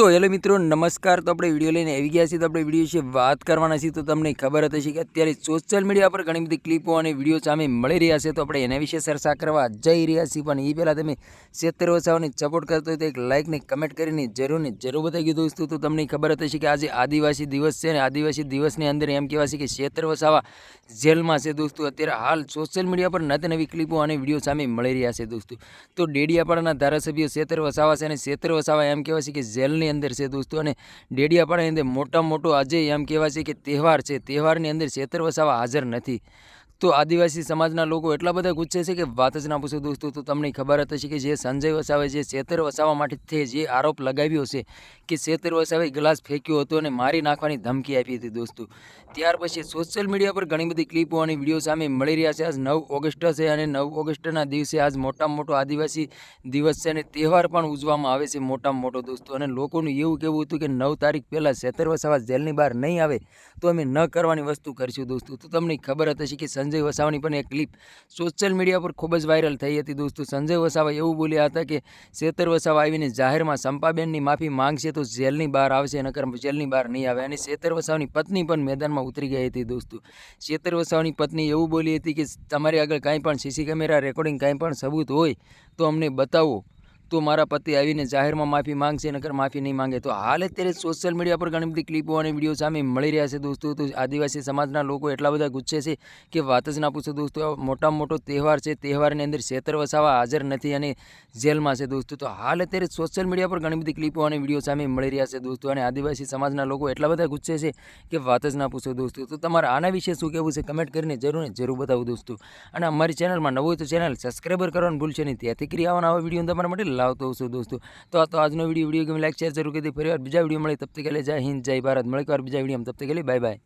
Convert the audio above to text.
તો હેલો મિત્રો, નમસ્કાર. તો આપણે વીડિયો લઈને આવી ગયા છીએ. તો આપણે વીડિયો વિશે વાત કરવાના છીએ. તો તમને ખબર હતી કે અત્યારે સોશિયલ મીડિયા પર ઘણી બધી ક્લિપો અને વીડિયો સામે મળી રહ્યા છે. તો આપણે એના વિશે ચર્ચા કરવા જઈ રહ્યા છીએ. પણ એ પહેલાં તમે સિત્તેર વસાવાની સપોર્ટ કરતો હોય તો એક લાઇકને કમેન્ટ કરીને જરૂર ને જરૂર બતાવી ગયું દોસ્તો તો તમને ખબર હતી કે આજે આદિવાસી દિવસ છે ને આદિવાસી દિવસની અંદર એમ કહેવાય છે કે સિત્તેર વસાવા જેલમાં છે દોસ્તો. અત્યારે હાલ સોશિયલ મીડિયા પર નત નવી ક્લિપો અને વીડિયો સામે મળી રહ્યા છે દોસ્તો. તો ડેડિયાપાડાના ધારાસભ્ય સેતર વસાવા છે અને સેતર વસાવા એમ કહેવાય છે કે જેલની અંદર છે દોસ્તો. અને ડેડિયાપાડાની અંદર મોટા મોટો આજે એમ કહેવાય છે કે તહેવાર છે. તહેવારની અંદર છેતર વસાવા હાજર નથી. તો આદિવાસી સમાજના લોકો એટલા બધા ગુસ્સે છે કે વાત જ ના પૂછો. દોસ્તો, તો તમને ખબર જ હશે કે જે સંજય વસાવે, જે સેતર વસાવા માટે જે આરોપ લગાવ્યો છે કે સેતર વસાવે ગ્લાસ ફેંક્યો હતો અને મારી નાખવાની ધમકી આપી હતી દોસ્તો. ત્યાર પછી સોશિયલ મીડિયા પર ઘણી બધી ક્લિપો અને વીડિયો સામે મળી રહ્યા છે. આજ નવ ઓગસ્ટ છે અને નવ ઓગસ્ટના દિવસે આજ મોટામાં મોટો આદિવાસી દિવસ છે અને તહેવાર પણ ઉજવવામાં આવે છે મોટામાં મોટો દોસ્તો. અને લોકોનું એવું કહેવું હતું કે નવ તારીખ પહેલાં સેતર વસાવા જેલની બહાર નહીં આવે તો અમે ન કરવાની વસ્તુ કરીશું દોસ્તો. તો તમને ખબર હતી કે સંજય વસાવાની પણ એક ક્લિપ સોશિયલ મીડિયા પર ખૂબ જ વાયરલ થઈ હતી દોસ્તો. સંજય વસાવા એવું બોલ્યા હતા કે સેતર વસાવા આવીને જાહેરમાં સંપાબેનની માફી માંગશે તો જેલની બહાર આવશે, નકર જેલની બહાર નહીં આવે. અને સેતર વસાવાની પત્ની પણ મેદાનમાં ઉતરી ગઈ હતી દોસ્તો. સેતર વસાવાની પત્ની એવું બોલી હતી કે તમારી આગળ કાંઈ પણ સીસી કેમેરા રેકોર્ડિંગ કાંઈ પણ સબૂત હોય તો અમને બતાવો. તો મારા પતિ આવીને જાહેરમાં માફી માંગશે નકર માફી નહીં માંગે તો હાલ અત્યારે સોશિયલ મીડિયા પર ઘણી બધી ક્લિપો અને વીડિયો સામે મળી રહ્યા છે દોસ્તો. તો આદિવાસી સમાજના લોકો એટલા બધા ગુસ્સે છે કે વાત જ ના પૂછો દોસ્તો. મોટા મોટો તહેવાર છે. તહેવારની અંદર છેતર વસાવા હાજર નથી અને જેલમાં છે દોસ્તો. તો હાલ અત્યારે સોશિયલ મીડિયા પર ઘણી બધી ક્લિપો અને વીડિયો સામે મળી રહ્યા છે દોસ્તો અને આદિવાસી સમાજના લોકો એટલા બધા ગુસ્સે છે કે વાત જ ના પૂછો દોસ્તો. તો તમારે આના વિશે શું કહેવું છે કમેન્ટ કરીને જરૂર ને જરૂર બતાવો દોસ્તો. અને અમારી ચેનલમાં નવું તો ચેનલ સબસ્ક્રાઈબર કરવાનું ભૂલશે નહીં. ત્યાંથી કરી આવવાના આવા વીડિયો તમારા માટે લાવતો હોઉં છું દોસ્તો. તો આ તો આજનો વીડિયો વીડિયો ગમે લાઈક શેર જરૂર કરી ફરી વાર બીજા વીડિયો મળે તબ તક લે, જય હિન્દ, જય ભારત. મળે વાર બીજા વીડિયો તબ તક બાય બાય